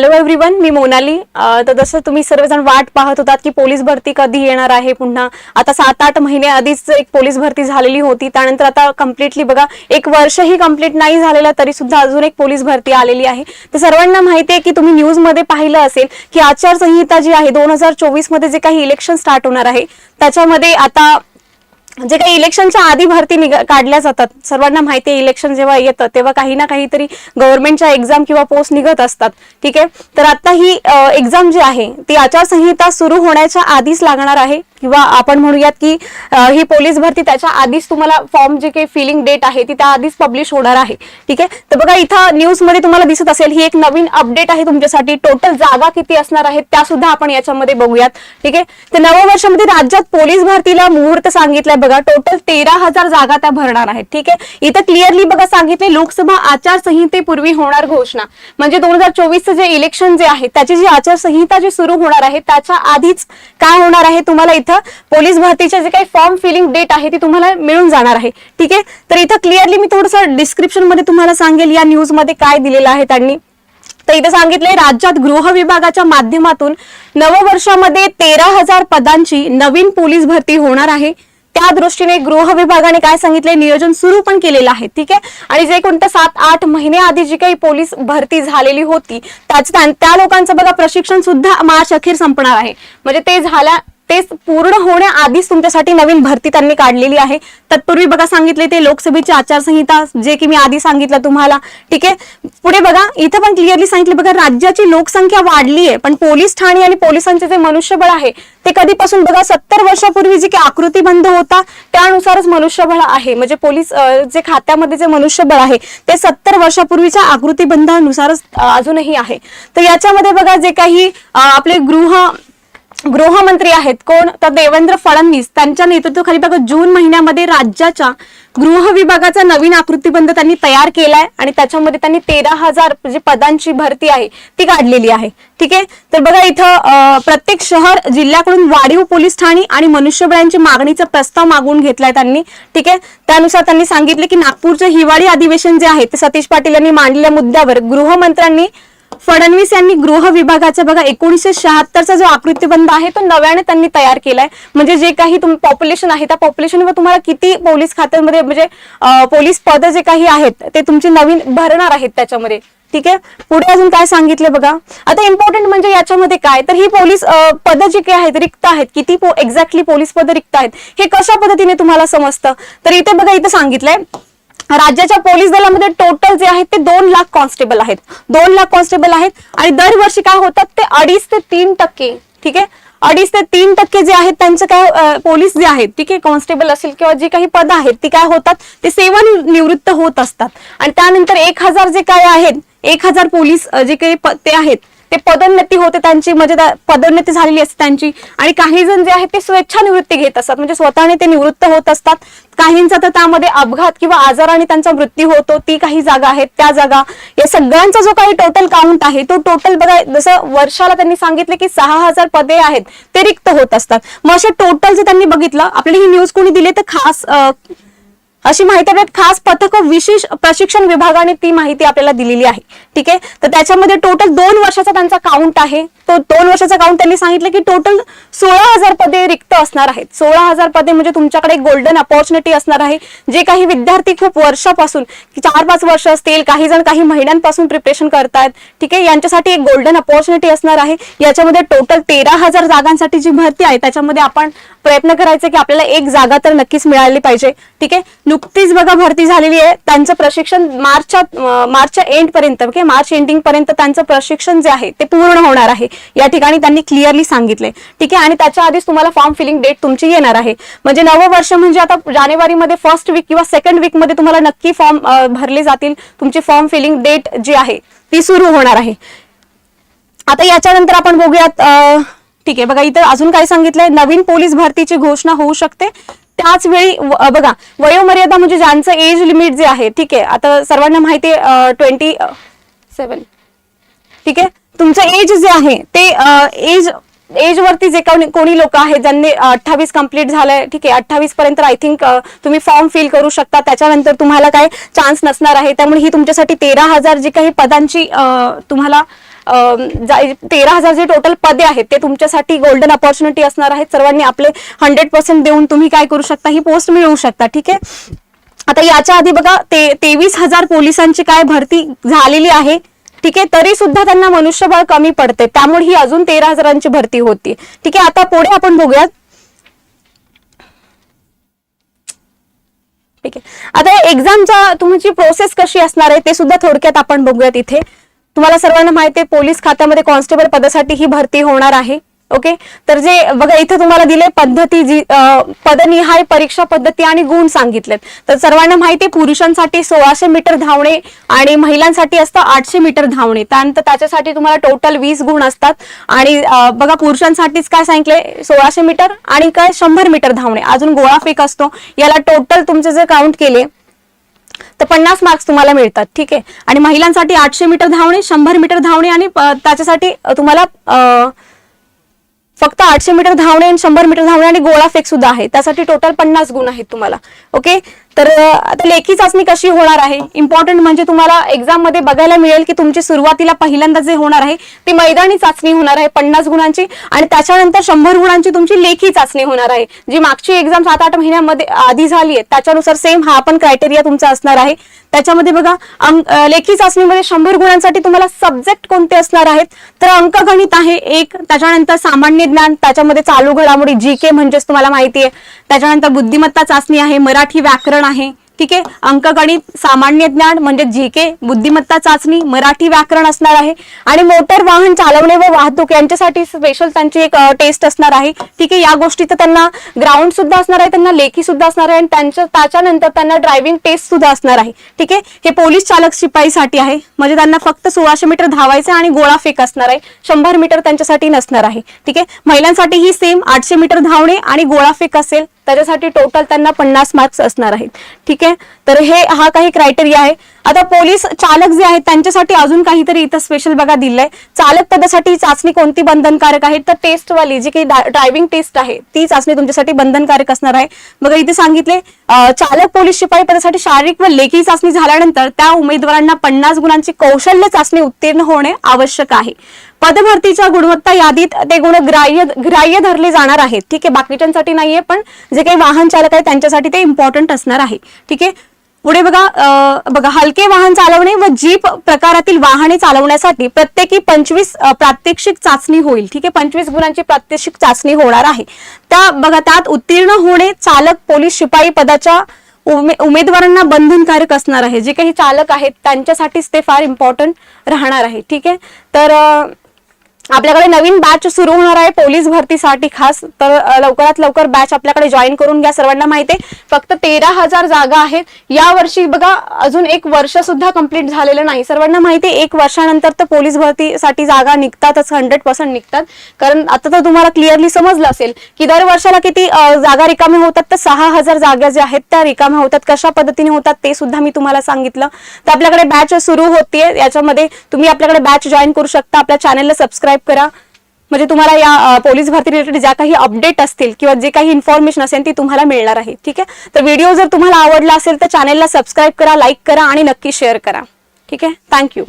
Hello everyone मी मोनाली. तर जसं तुम्ही सर्वजण वाट पाहत होतात की पोलीस भरती कधी येणार आहे पुन्हा. आता सात आठ महिने आधीच एक पोलीस भरती झालेली होती. त्यानंतर आता कम्प्लिटली बघा एक वर्षही कंप्लीट नाही झालेलं तरी सुद्धा अजून एक पोलीस भरती आलेली आहे. तर सर्वांना माहिती आहे की तुम्ही न्यूजमध्ये पाहिलं असेल की आचारसंहिता जी आहे दोन हजार चोवीसमध्ये जे काही इलेक्शन स्टार्ट होणार आहे त्याच्यामध्ये आता जे काही इलेक्शनच्या आधी भरती काढल्या जातात. सर्वांना माहिती आहे इलेक्शन जेव्हा येतं तेव्हा काही ना काहीतरी गव्हर्नमेंटच्या एक्झाम किंवा पोस्ट निघत असतात. ठीक आहे? तर आता ही एक्झाम जी आहे ती आचारसंहिता सुरू होण्याच्या आधीच लागणार आहे. किंवा आपण म्हणूयात की ही पोलीस भरती त्याच्या आधीच तुम्हाला फॉर्म जे काही फिलिंग डेट आहे ती त्या आधीच पब्लिश होणार आहे. ठीक आहे? तर बघा इथं न्यूजमध्ये तुम्हाला दिसत असेल ही एक नवीन अपडेट आहे तुमच्यासाठी. टोटल जागा किती असणार आहेत त्या सुद्धा आपण याच्यामध्ये बघूयात. ठीक आहे? तर नववर्षामध्ये राज्यात पोलीस भरतीला मुहूर्त सांगितलाय बघा. टोटल तेरा हजार जागा त्या भरणार आहेत. ठीक आहे? इथं क्लिअरली बघा सांगितले लोकसभा आचारसंहितेपूर्वी होणार घोषणा. म्हणजे दोन हजार चोवीसचं जे इलेक्शन जे आहे त्याची जी आचारसंहिता जी सुरू होणार आहे त्याच्या आधीच काय होणार आहे तुम्हाला इथं पोलीस भरतीचे जे काही फॉर्म फिलिंग डेट आहे ती तुम्हाला मिळून जाणार आहे. ठीक आहे? तर इथं क्लिअरली मी थोडंसं डिस्क्रिप्शनमध्ये तुम्हाला सांगेल या न्यूजमध्ये काय दिलेलं आहे त्यांनी. तर इथे सांगितलंय राज्यात गृह विभागाच्या माध्यमातून नववर्षामध्ये तेरा हजार पदांची नवीन पोलीस भरती होणार आहे. त्या दृष्टीने गृह विभागाने काय सांगितलंय नियोजन सुरू पण केलेलं आहे. ठीक आहे? आणि जे कोणत्या सात आठ महिने आधी जी काही पोलीस भरती झालेली होती त्याच त्या लोकांचं बघा प्रशिक्षण सुद्धा मार्च अखेर संपणार आहे. म्हणजे ते झाल्या तेच पूर्ण होण्याआधीच तुमच्यासाठी नवीन भरती त्यांनी काढलेली आहे. तत्पूर्वी बघा सांगितले ते लोकसभेची आचारसंहिता जे की मी आधी सांगितलं तुम्हाला. ठीक आहे? पुढे बघा इथं पण क्लिअरली सांगितलं बघा राज्याची लोकसंख्या वाढली आहे पण पोलीस ठाणे आणि पोलिसांचे जे मनुष्यबळ आहे ते कधीपासून बघा सत्तर वर्षापूर्वी जे काही आकृतीबंध होता त्यानुसारच मनुष्यबळ आहे. म्हणजे पोलीस जे खात्यामध्ये जे मनुष्यबळ आहे ते सत्तर वर्षापूर्वीच्या आकृतीबंधानुसारच अं, अजूनही आहे. तर याच्यामध्ये बघा जे काही आपले गृह गृहमंत्री आहेत कोण? तर देवेंद्र फडणवीस. त्यांच्या नेतृत्वाखाली बघा जून महिन्यामध्ये राज्याच्या गृह विभागाचा नवीन आकृतीबंध त्यांनी तयार केलाय आणि त्याच्यामध्ये त्यांनी तेरा हजार जे पदांची भरती आहे ती काढलेली आहे. ठीक आहे? तर बघा इथं प्रत्येक शहर जिल्ह्याकडून वाढीव पोलीस ठाणी आणि मनुष्यबळांची मागणीचा प्रस्ताव मागून घेतलाय त्यांनी. ठीक आहे? त्यानुसार त्यांनी सांगितले की नागपूरचे हिवाळी अधिवेशन जे आहे ते सतीश पाटील यांनी मांडलेल्या मुद्द्यावर गृहमंत्र्यांनी फडणवीस यांनी गृह विभागाचा बघा एकोणीसशे शहात्तरचा जो आकृतीबंध आहे तो नव्याने त्यांनी तयार केलाय. म्हणजे जे काही तुम पॉप्युलेशन आहे त्या पॉप्युलेशनवर तुम्हाला किती पोलीस खात्यामध्ये म्हणजे पोलीस पद जे काही आहेत ते तुमचे नवीन भरणार आहेत त्याच्यामध्ये. ठीक आहे? पुढे अजून काय सांगितले बघा? आता इम्पॉर्टंट म्हणजे याच्यामध्ये काय? तर ही पोलीस पद जी काही आहेत रिक्त आहेत. किती एक्झॅक्टली पोलीस पद रिक्त आहेत? हे कशा पद्धतीने तुम्हाला समजतं? तर इथे बघा इथे सांगितलंय राज्याच्या पोलीस दलामध्ये टोटल जे आहेत ते दोन लाख कॉन्स्टेबल आहेत. दोन लाख कॉन्स्टेबल आहेत आणि दरवर्षी काय होतात ते अडीच ते तीन टक्के ठीक आहे? अडीच ते तीन टक्के जे आहेत त्यांचं काय पोलीस जे आहेत ठीक आहे कॉन्स्टेबल असेल किंवा जी काही पद आहेत ती काय होतात? ते सेवानिवृत्त होत असतात. आणि त्यानंतर एक हजार जे काय आहेत एक हजार पोलीस जे काही ते आहेत ते पदोन्नती होते त्यांची म्हणजे पदोन्नती झालेली असते त्यांची. आणि काही जण जे आहेत ते स्वेच्छा निवृत्ती घेत असतात. म्हणजे स्वतःने ते निवृत्त होत असतात. काहींचा तर त्यामध्ये अपघात किंवा आजाराने त्यांचा मृत्यू होतो. ती काही जागा आहेत त्या जागा. या सगळ्यांचा जो काही टोटल काउंट आहे तो टोटल बघा जसं वर्षाला त्यांनी सांगितले की सहा हजार पदे आहेत ते रिक्त होत असतात. मग असे टोटल जे त्यांनी बघितलं आपल्याला ही न्यूज कोणी दिली तर खास अशी माहिती आपल्यात खास पथक विशेष प्रशिक्षण विभागाने ती माहिती आपल्याला दिलेली आहे. ठीक आहे? तर त्याच्यामध्ये टोटल दोन वर्षाचा त्यांचा काउंट आहे. तो दोन वर्षाचा काउंट त्यांनी सांगितलं की टोटल सोळा हजार पदे रिक्त असणार आहेत. सोळा हजार पदे म्हणजे तुमच्याकडे गोल्डन अपॉर्च्युनिटी असणार आहे. जे काही विद्यार्थी खूप वर्षापासून चार पाच वर्ष असतील काही जण काही महिन्यांपासून प्रिपरेशन करतायत ठीक आहे? यांच्यासाठी एक गोल्डन अपॉर्च्युनिटी असणार आहे. याच्यामध्ये टोटल तेरा हजार जागांसाठी जी भरती आहे त्याच्यामध्ये आपण प्रयत्न करायचे की आपल्याला एक जागा तर नक्कीच मिळाली पाहिजे. ठीक आहे? नुकतीच बघा भरती झालेली आहे. त्यांचं प्रशिक्षण मार्चच्या मार्चच्या एंड पर्यंत ओके मार्च एंडिंग पर्यंत त्यांचं प्रशिक्षण जे आहे ते पूर्ण होणार आहे. या ठिकाणी त्यांनी क्लिअरली सांगितले. ठीक आहे? आणि त्याच्या आधीच तुम्हाला फॉर्म फिलिंग डेट तुमची येणार आहे. म्हणजे नवं वर्ष म्हणजे आता जानेवारीमध्ये फर्स्ट वीक किंवा सेकंड वीकमध्ये तुम्हाला नक्की फॉर्म भरले जातील. तुमची फॉर्म फिलिंग डेट जी आहे ती सुरू होणार आहे. आता याच्यानंतर आपण बघूयात ठीक आहे. बघा इथं अजून काय सांगितलंय? नवीन पोलीस भरतीची घोषणा होऊ शकते. त्याच वेळी बघा वयोमर्यादा म्हणजे ज्यांचं एज लिमिट जे आहे ठीक आहे आता सर्वांना माहिती आहे ट्वेंटी सेवन ठीक आहे? तुमचं एज जे आहे ते एज एज वरती जे कोणी कोणी लोक आहेत ज्यांनी अठ्ठावीस कंप्लीट झालंय ठीक आहे अठ्ठावीस पर्यंत आय थिंक तुम्ही फॉर्म फिल करू शकता. त्याच्यानंतर तुम्हाला काय चान्स नसणार आहे. त्यामुळे ही तुमच्यासाठी तेरा हजार जी काही पदांची तुम्हाला तेरा हजार जे टोटल पदे आहेत ते तुमच्यासाठी गोल्डन ऑपॉर्च्युनिटी असणार आहेत. सर्वांनी आपले हंड्रेड पर्सेंट देऊन तुम्ही काय करू शकता? ही पोस्ट मिळवू शकता ठीक आहे? आता याच्या आधी बघा ते तेवीस हजार पोलिसांची काय भरती झालेली आहे ठीक आहे? तरी सुद्धा त्यांना मनुष्यबळ कमी पडते त्यामुळे ही अजून तेरा हजारांची भरती होती. ठीक आहे आता पुढे आपण बघूयात. ठीक आहे. आता एक्झामच्या तुमची प्रोसेस कशी असणार आहे ते सुद्धा थोडक्यात आपण बघूयात इथे. तुम्हाला सर्वांना माहिती आहे पोलीस खात्यामध्ये कॉन्स्टेबल पदासाठी ही भरती होणार आहे ओके? तर जे बघा इथे तुम्हाला दिले पद्धती जी पदनिहाय परीक्षा पद्धती आणि गुण सांगितलेत. तर सर्वांना माहिती आहे पुरुषांसाठी सोळाशे मीटर धावणे आणि महिलांसाठी असतं आठशे मीटर धावणे. त्यानंतर त्याच्यासाठी तुम्हाला टोटल वीस गुण असतात. आणि बघा पुरुषांसाठीच काय सांगितले सोळाशे मीटर आणि काय? शंभर मीटर धावणे. अजून गोळाफेक असतो. याला टोटल तुमचे जर काउंट केले तर पन्नास मार्क्स तुम्हाला मिळतात ठीक आहे? आणि महिलांसाठी आठशे मीटर धावणे शंभर मीटर धावणे आणि त्याच्यासाठी तुम्हाला फक्त आठशे मीटर धावणे आणि शंभर मीटर धावणे आणि गोळा फेक सुद्धा आहे. त्यासाठी टोटल पन्नास गुण आहेत तुम्हाला ओके? तर आता लेखी चाचणी कशी होणार आहे? इम्पॉर्टंट म्हणजे तुम्हाला एक्झाममध्ये बघायला मिळेल की तुमची सुरुवातीला पहिल्यांदा जे होणार आहे ती मैदानी चाचणी होणार आहे पन्नास गुणांची आणि त्याच्यानंतर शंभर गुणांची तुमची लेखी चाचणी होणार आहे. जी मागची एक्झाम सात आठ महिन्यामध्ये आधी झाली आहे त्याच्यानुसार सेम हा पण क्रायटेरिया तुमचा असणार आहे. त्याच्यामध्ये बघा लेखी चाचणीमध्ये शंभर गुणांसाठी तुम्हाला सब्जेक्ट कोणते असणार आहेत? तर अंकगणित आहे एक त्याच्यानंतर सामान्य ज्ञान त्याच्यामध्ये चालू घडामोडी जी के म्हणजेच तुम्हाला माहिती आहे. त्याच्यानंतर बुद्धिमत्ता चाचणी आहे मराठी व्याकरण आहे. ठीक आहे? अंकगणित सामान्य ज्ञान म्हणजे जी के बुद्धिमत्ता चाचणी मराठी व्याकरण असणार आहे. आणि मोटर वाहन चालवणे व वाहतूक यांच्यासाठी स्पेशल त्यांची एक टेस्ट असणार आहे. ठीक आहे? या गोष्टीचं त्यांना ग्राउंड सुद्धा असणार आहे त्यांना लेखी सुद्धा असणार आहे आणि त्यांच्या त्याच्यानंतर त्यांना ड्रायव्हिंग टेस्ट सुद्धा असणार आहे. ठीक आहे? हे पोलीस चालक शिपाईसाठी आहे. म्हणजे त्यांना फक्त सोळाशे मीटर धावायचं आणि गोळा फेक असणार आहे. शंभर मीटर त्यांच्यासाठी नसणार आहे. ठीक आहे? महिलांसाठी ही सेम आठशे मीटर धावणे आणि गोळा फेक असेल. त्याच्यासाठी टोटल त्यांना पन्नास मार्क्स असणार आहेत. ठीक आहे? तर हे हा काही क्रायटेरिया आहे. आता पोलीस चालक जे आहेत त्यांच्यासाठी अजून काहीतरी इथं स्पेशल बघा दिलंय. चालक पदासाठी चाचणी कोणती बंधनकारक आहे? तर टेस्टवाली जी काही ड्रायव्हिंग टेस्ट आहे ती चाचणी तुमच्यासाठी बंधनकारक असणार आहे. बघा इथे सांगितले चालक पोलीस शिपाई पदासाठी शारीरिक व लेखी चाचणी झाल्यानंतर त्या उमेदवारांना पन्नास गुणांची कौशल्य चाचणी उत्तीर्ण होणे आवश्यक आहे. पदभरतीच्या गुणवत्ता यादीत ते गुण ग्राह्य ग्राह्य धरले जाणार आहेत. ठीक आहे बाकीच्यांसाठी नाहीये पण जे काही वाहन चालक आहे त्यांच्यासाठी ते इम्पॉर्टंट असणार आहे. ठीक आहे? पुढे बघा बघा हलके वाहन चालवणे व जीप प्रकारातील वाहने चालवण्यासाठी प्रत्येकी पंचवीस प्रात्यक्षिक चाचणी होईल. ठीक आहे? पंचवीस गुणांची प्रात्यक्षिक चाचणी होणार आहे. त्या बघा त्यात उत्तीर्ण होणे चालक पोलीस शिपाई पदाच्या उमे उमेदवारांना बंधनकारक असणार आहे. जे काही चालक आहेत त्यांच्यासाठीच ते फार इम्पॉर्टंट राहणार आहे. ठीक आहे? तर आपल्याकडे नवीन बॅच सुरू होणार आहे. पोलीस भरतीसाठी खास. तर लवकरात लवकर बॅच आपल्याकडे जॉईन करून घ्या. सर्वांना माहिती आहे. फक्त तेरा हजार जागा आहेत. या वर्षी बघा अजून एक वर्ष सुद्धा कंप्लीट झालेलं नाही. सर्वांना माहिती आहे एक वर्षानंतर तर पोलीस भरतीसाठी जागा निघतातच. हंड्रेड पर्सेंट निघतात. कारण आता तर तुम्हाला क्लिअरली समजलं असेल की दर वर्षाला किती जागा रिकाम्या होतात. तर सहा हजार जागा ज्या आहेत त्या रिकाम्या होतात. कशा पद्धतीने होतात ते सुद्धा मी तुम्हाला सांगितलं. तर आपल्याकडे बॅच सुरू होतीये. याच्यामध्ये तुम्ही आपल्याकडे बॅच जॉईन करू शकता. आपल्या चॅनलला सबस्क्राईब करा. म्हणजे तुम्हाला या पोलीस भरती रिलेटेड ज्या काही अपडेट असतील किंवा जे काही इन्फॉर्मेशन असेल ती तुम्हाला मिळणार आहे. ठीक आहे? तर व्हिडिओ जर तुम्हाला आवडला असेल तर चॅनेलला सबस्क्राईब करा लाईक करा आणि नक्की शेअर करा. ठीक आहे? थँक्यू